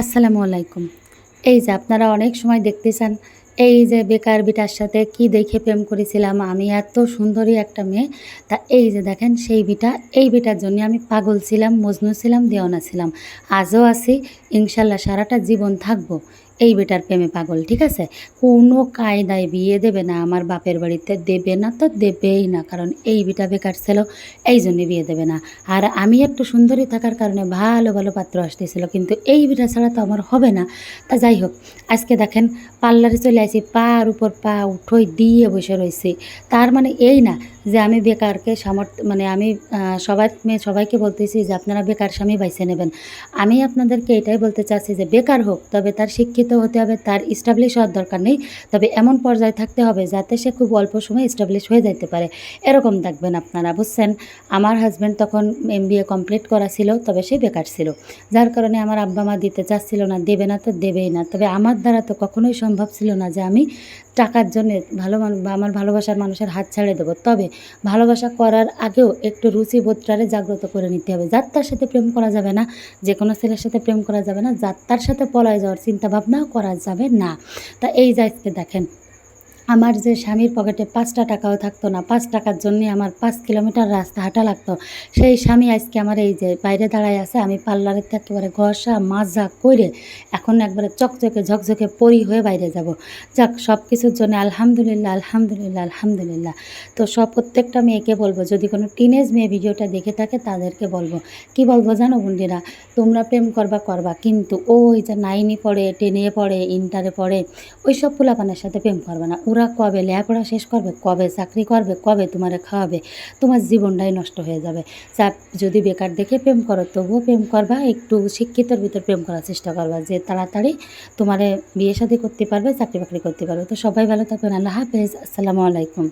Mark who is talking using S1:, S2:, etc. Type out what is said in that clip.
S1: আসসালামু আলাইকুম। এই যে আপনারা অনেক সময় দেখতে চান এই যে বেকার বিটার সাথে কি দেখে প্রেম করেছিলাম, আমি এত সুন্দরী একটা মেয়ে। তা এই যে দেখেন সেই বিটা, এই বিটার জন্য আমি পাগল ছিলাম, মজনু ছিলাম, দেওয়ানা ছিলাম। আজও আছি, ইনশাল্লাহ সারাটা জীবন থাকব। এই বেটার প্রেমে পাগল, ঠিক আছে? কোনো কায়দায় বিয়ে দেবে না, আমার বাপের বাড়িতে দেবে না তো দেবেই না, কারণ এই বিটা বেকার ছিল এই জন্য বিয়ে দেবে না। আর আমি একটু সুন্দরী থাকার কারণে ভালো ভালো পাত্র আসতেছিল, কিন্তু এই বিটা ছাড়া তো আমার হবে না। তা যাই হোক, আজকে দেখেন পার্লারে চলে আসি, পার উপর পা উঠোই দিয়ে বসে রয়েছি। তার মানে এই না যে আমি বেকারকে সামর্থ্য মানে আমি সবাই সবাইকে বলতেছি যে আপনারা বেকার স্বামী বাইছে নেবেন। আমি আপনাদেরকে এটাই বলতে চাচ্ছি যে বেকার হোক, তবে তার শিক্ষিত হতে হবে, তার স্টাবলিশ হওয়ার দরকার নেই। তবে এমন পর্যায়ে থাকতে হবে যাতে সে খুব অল্প সময় স্টাবলিশ হয়ে যেতে পারে। এরকম দেখবেন আপনারা, বুঝছেন? আমার হাজব্যান্ড তখন এম বি এ কমপ্লিট করা ছিল, তবে সে বেকার ছিল। যার কারণে আমার আব্বা মা দিতে চাচ্ছিল না, দেবে না তো দেবেই না। তবে আমার দ্বারা তো কখনোই সম্ভব ছিল না যে আমি টাকার জন্য ভালো আমার ভালোবাসার মানুষের হাত ছাড়ে দেবো। তবে ভালোবাসা করার আগেও একটু রুচি বোধটারে জাগ্রত করে নিতে হবে। যার তার সাথে প্রেম করা যাবে না, যে কোনো ছেলের সাথে প্রেম করা যাবে না, যার তার সাথে পলায় যাওয়ার চিন্তা ভাবনাও করা যাবে না। তা এই যাইতে দেখেন আমার যে স্বামীর পকেটে পাঁচটা টাকাও থাকতো না, পাঁচ টাকার জন্যে আমার পাঁচ কিলোমিটার রাস্তা হাঁটা লাগতো। সেই স্বামী আজকে আমার এই যে বাইরে দাঁড়ায় আছে, আমি পার্লারের থেকে একেবারে ঘষা মাজা করে এখন একবারে চকচকে ঝকঝকে পরি হয়ে বাইরে যাব। যাক সব কিছুর জন্য আলহামদুলিল্লাহ আলহামদুলিল্লাহ আলহামদুলিল্লাহ। তো সব প্রত্যেকটা মেয়েকে বলব, যদি কোনো টিনেজ মেয়ে ভিডিওটা দেখে থাকে তাদেরকে বলব, কি বলব জানো বন্ধুরা? তোমরা প্রেম করবা করবা, কিন্তু ওই যে নাইনে পড়ে, টেনে পড়ে, ইন্টারে পড়ে ওই সব পোলাপানের সাথে প্রেম করবে না। ওরা কবে লেখাপড়া শেষ করবে, কবে চাকরি করবে, কবে তোমারে খাওয়াবে, তোমার জীবনটাই নষ্ট হয়ে যাবে। চাপ যদি বেকার দেখে প্রেম করো, তবুও প্রেম করবা, একটু শিক্ষিতর ভিতর প্রেম করার চেষ্টা করবা যে তাড়াতাড়ি তোমারে বিয়ে শাদী করতে পারবে, চাকরি বাকরি করতে পারবে। তো সবাই ভালো থাকবেন, আল্লাহ হাফেজ, আসসালামু আলাইকুম।